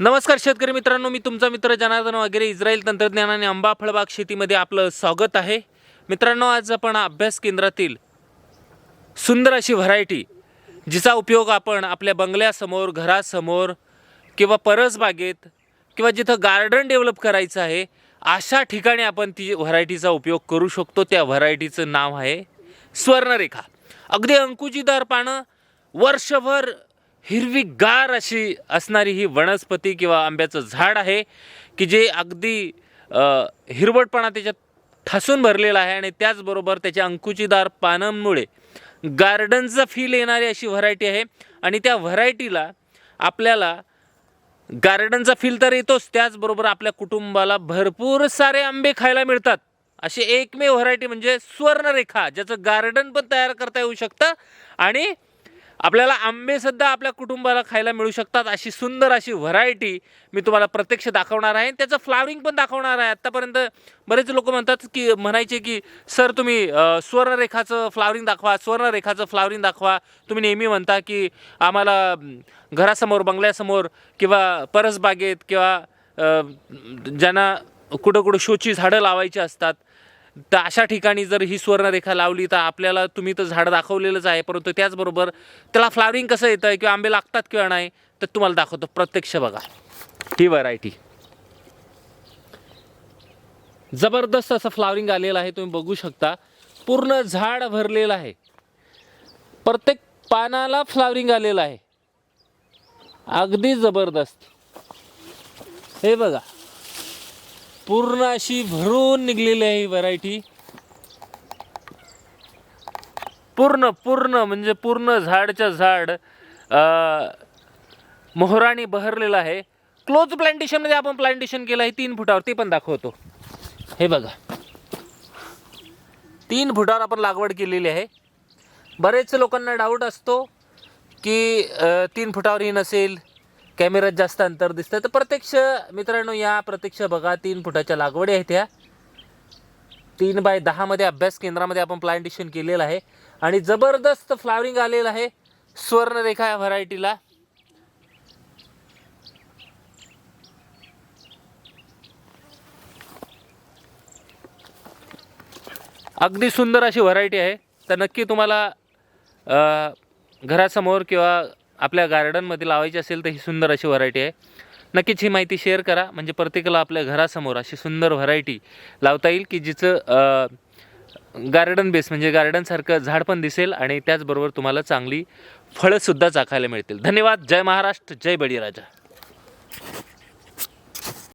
नमस्कार शेतकरी मित्रांनो मी तुमचा मित्र जनार्दन वगैरे इस्रायल तंत्रज्ञान आणि आंबा फळबाग शेतीमध्ये आपलं स्वागत आहे. मित्रांनो आज आपण अभ्यास केंद्रातील सुंदर अशी व्हरायटी जिचा उपयोग आपण आपल्या बंगल्यासमोर घरासमोर किंवा परसबागेत किंवा जिथं गार्डन डेव्हलप करायचं आहे अशा ठिकाणी आपण ती व्हरायटीचा उपयोग करू शकतो. त्या व्हरायटीचं नाव आहे स्वर्णरेखा. अगदी अंकुचीदार पानं वर्षभर हिरवीगार अशी असणारी ही वनस्पती किंवा आंब्याचं झाड आहे की जे अगदी हिरवटपणा त्याच्यात ठासून भरलेला आहे आणि त्याचबरोबर त्याच्या अंकुचीदार पानांमुळे गार्डनचा फील येणारी अशी व्हरायटी आहे. आणि त्या व्हरायटीला आपल्याला गार्डनचा फील तर येतोच त्याचबरोबर आपल्या कुटुंबाला भरपूर सारे आंबे खायला मिळतात. अशी एकमेव व्हरायटी म्हणजे स्वर्णरेखा ज्याचं गार्डन पण तयार करता येऊ शकतं. आणि आपल्याला आंबेसुद्धा आपल्या कुटुंबाला खायला मिळू शकतात. अशी सुंदर अशी व्हरायटी मी तुम्हाला प्रत्यक्ष दाखवणार आहे. त्याचं फ्लावरिंग पण दाखवणार आहे. आत्तापर्यंत बरेच लोक म्हणतात की म्हणायचे की सर तुम्ही स्वर्णरेखाचं फ्लावरिंग दाखवा स्वर्णरेखाचं फ्लावरिंग दाखवा. तुम्ही नेहमी म्हणता की आम्हाला घरासमोर बंगल्यासमोर किंवा परसबागेत किंवा ज्यांना कुठं कुठं शोची झाडं लावायची असतात तर अशा ठिकाणी जर ही स्वर्णरेखा लावली तर आपल्याला तुम्ही तर झाडं दाखवलेलंच आहे परंतु त्याचबरोबर त्याला फ्लावरिंग कसं येतं किंवा आंबे लागतात किंवा नाही तर तुम्हाला दाखवतो. प्रत्यक्ष बघा. ही व्हरायटी जबरदस्त असं फ्लावरिंग आलेलं आहे तुम्ही बघू शकता. पूर्ण झाड भरलेलं आहे. प्रत्येक पानाला फ्लावरिंग आलेलं आहे. अगदी जबरदस्त. हे बघा. पूर्ण अशी भरून निघलेली आहे ही व्हरायटी पूर्ण पूर्ण म्हणजे पूर्ण झाडच्या झाड मोहराने बहरलेलं आहे. क्लोज प्लांटेशनमध्ये आपण प्लांटेशन केलं आहे तीन फुटावर ते पण दाखवतो. हे बघा. तीन फुटावर आपण लागवड केलेली आहे. बरेच लोकांना डाऊट असतो की तीन तीन फुटावरही नसेल. कॅमेऱ्यात जास्त अंतर दिसतं तर प्रत्यक्ष मित्रांनो या प्रत्यक्ष बघा तीन फुटाच्या लागवडी आहेत ह्या तीन बाय दहामध्ये अभ्यास केंद्रामध्ये आपण प्लांटेशन केलेलं आहे. आणि जबरदस्त फ्लावरिंग आलेलं आहे स्वर्णरेखा या व्हरायटीला अगदी सुंदर अशी व्हरायटी आहे. तर नक्की तुम्हाला घरासमोर किंवा आपल्या गार्डनमध्ये लावायची असेल तर ही सुंदर अशी व्हरायटी आहे. नक्कीच ही माहिती शेअर करा. म्हणजे प्रत्येकाला आपल्या घरासमोर अशी सुंदर व्हरायटी लावता येईल की जिचं गार्डन बेस म्हणजे गार्डनसारखं झाड पण दिसेल आणि त्याचबरोबर तुम्हाला चांगली फळंसुद्धा चाखायला मिळतील. धन्यवाद. जय महाराष्ट्र. जय बळीराजा.